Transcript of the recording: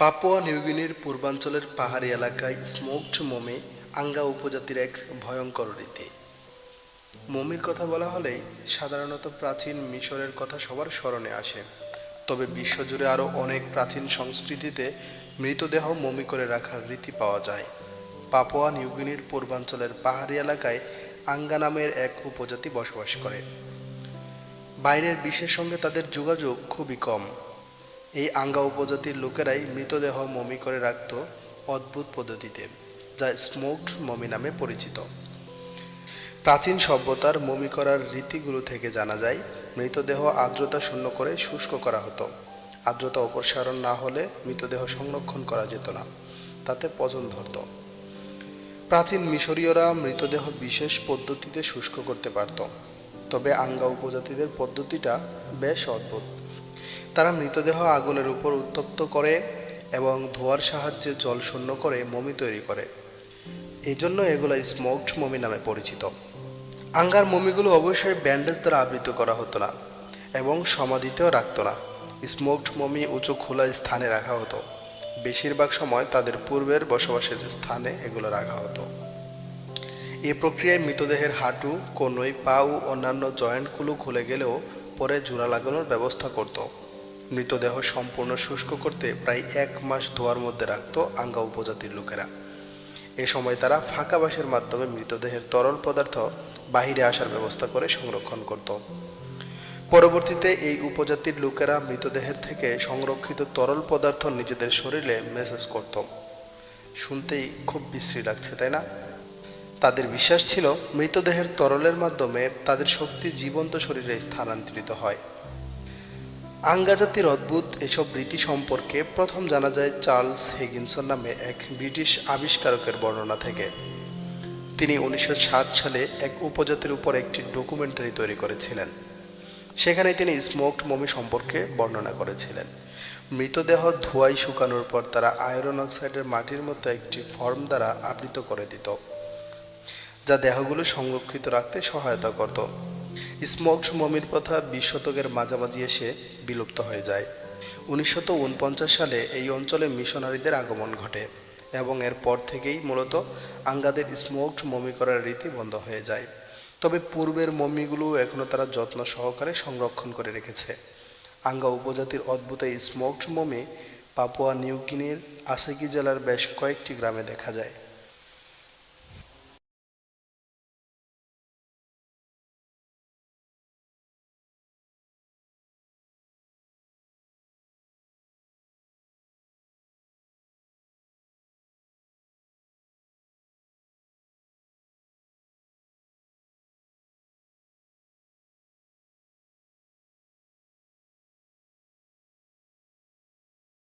Papua নিউগিনির পূর্বাঞ্চলের পাহাড়ি এলাকায় স্মোকড মোমে আঙ্গা উপজাতির এক ভয়ঙ্কর রীতি। মমির কথা বলা হলে সাধারণত প্রাচীন মিশরের কথা সবার স্মরণে আসে। তবে বিশ্বজুড়ে আরও অনেক প্রাচীন সংস্কৃতিতে মৃতদেহ মমি করে রাখার রীতি পাওয়া যায়। পাপুয়া নিউগিনির পূর্বাঞ্চলের পাহাড়ি এলাকায় আঙ্গা নামের এক উপজাতি বসবাস করে। বাইরের বিশ্বের সঙ্গে তাদের যোগাযোগ খুবই কম। এই আঙ্গা উপজাতির লোকেরাই মৃতদেহ মমি করে রাখত অদ্ভুত পদ্ধতিতে, যা স্মোকড মমি নামে পরিচিত। প্রাচীন সভ্যতার মমি করার রীতিগুলো থেকে জানা যায়, মৃতদেহ আর্দ্রতা শূন্য করে শুষ্ক করা হতো। আর্দ্রতা অপসারণ না হলে মৃতদেহ সংরক্ষণ করা যেত না, তাতে পচন ধরত। প্রাচীন মিশরীয়রা মৃতদেহ বিশেষ পদ্ধতিতে শুষ্ক করতে পারত, তবে আঙ্গা উপজাতিদের পদ্ধতিটা বেশ অদ্ভুত। তারা মৃতদেহ আগুনের উপর উত্তপ্ত করে এবং ধোয়ার সাহায্যে জল শূন্য করে মমি তৈরি করে। এই জন্য এগুলো স্মোকড মমি নামে পরিচিত। আঙ্গার মমিগুলো অবশ্যই ব্যান্ডেজ দ্বারা আবৃত করা হতো না এবং সমাধিতেও রাখত না। স্মোকড মমি উঁচু খোলা স্থানে রাখা হতো। বেশিরভাগ সময় তাদের পূর্বের বসবাসের স্থানে এগুলো রাখা হতো। এ প্রক্রিয়ায় মৃতদেহের হাঁটু, কনুই, পা ও অন্যান্য জয়েন্টগুলো খুলে গেলেও পরে জোড়া লাগানোর ব্যবস্থা করত। মৃতদেহ সম্পূর্ণ শুষ্ক করতে প্রায় এক মাস ধোয়ার মধ্যে রাখত আঙ্গা উপজাতির লোকেরা। এ সময় তারা ফাঁকা বাঁশের মাধ্যমে মৃতদেহের তরল পদার্থ বাহিরে আসার ব্যবস্থা করে সংরক্ষণ করত। পরবর্তীতে এই উপজাতির লোকেরা মৃতদেহের থেকে সংরক্ষিত তরল পদার্থ নিজেদের শরীরে মেসেজ করত। শুনতেই খুব বিশ্রী লাগছে, তাই না? তাদের বিশ্বাস ছিল মৃতদেহের তরলের মাধ্যমে তাদের শক্তি জীবন্ত শরীরে স্থানান্তরিত হয়। আঙ্গা জাতির অদ্ভুত এসব রীতি সম্পর্কে প্রথম জানা যায় চার্লস হিগিনসন নামে এক ব্রিটিশ আবিষ্কারকের বর্ণনা থেকে। তিনি উনিশশো সাত সালে এক উপজাতির উপর একটি ডকুমেন্টারি তৈরি করেছিলেন। সেখানে তিনি স্মোকড মমি সম্পর্কে বর্ণনা করেছিলেন। মৃতদেহ ধোয়াই শুকানোর পর তারা আয়রন অক্সাইডের মাটির মতো একটি ফর্ম দ্বারা আবৃত করে দিত। যা দেহগুলো সংরক্ষিত রাখতে সহায়তা করত। স্মোকড মমির প্রথা বিশ শতকের মাঝামাঝি এসে বিলুপ্ত হয়ে যায়। উনিশশো উনপঞ্চাশ সালে এই অঞ্চলে মিশনারিদের আগমন ঘটে এবং এর পর থেকেই মূলত আঙ্গাদের স্মোকড মমি করার রীতি বন্ধ হয়ে যায়। তবে পূর্বের মমিগুলো এখনও তারা যত্ন সহকারে সংরক্ষণ করে রেখেছে। আঙ্গা উপজাতির অদ্ভুত এই স্মোকড মমি পাপুয়া নিউগিনির আসেকি জেলার বেশ কয়েকটি গ্রামে দেখা যায়।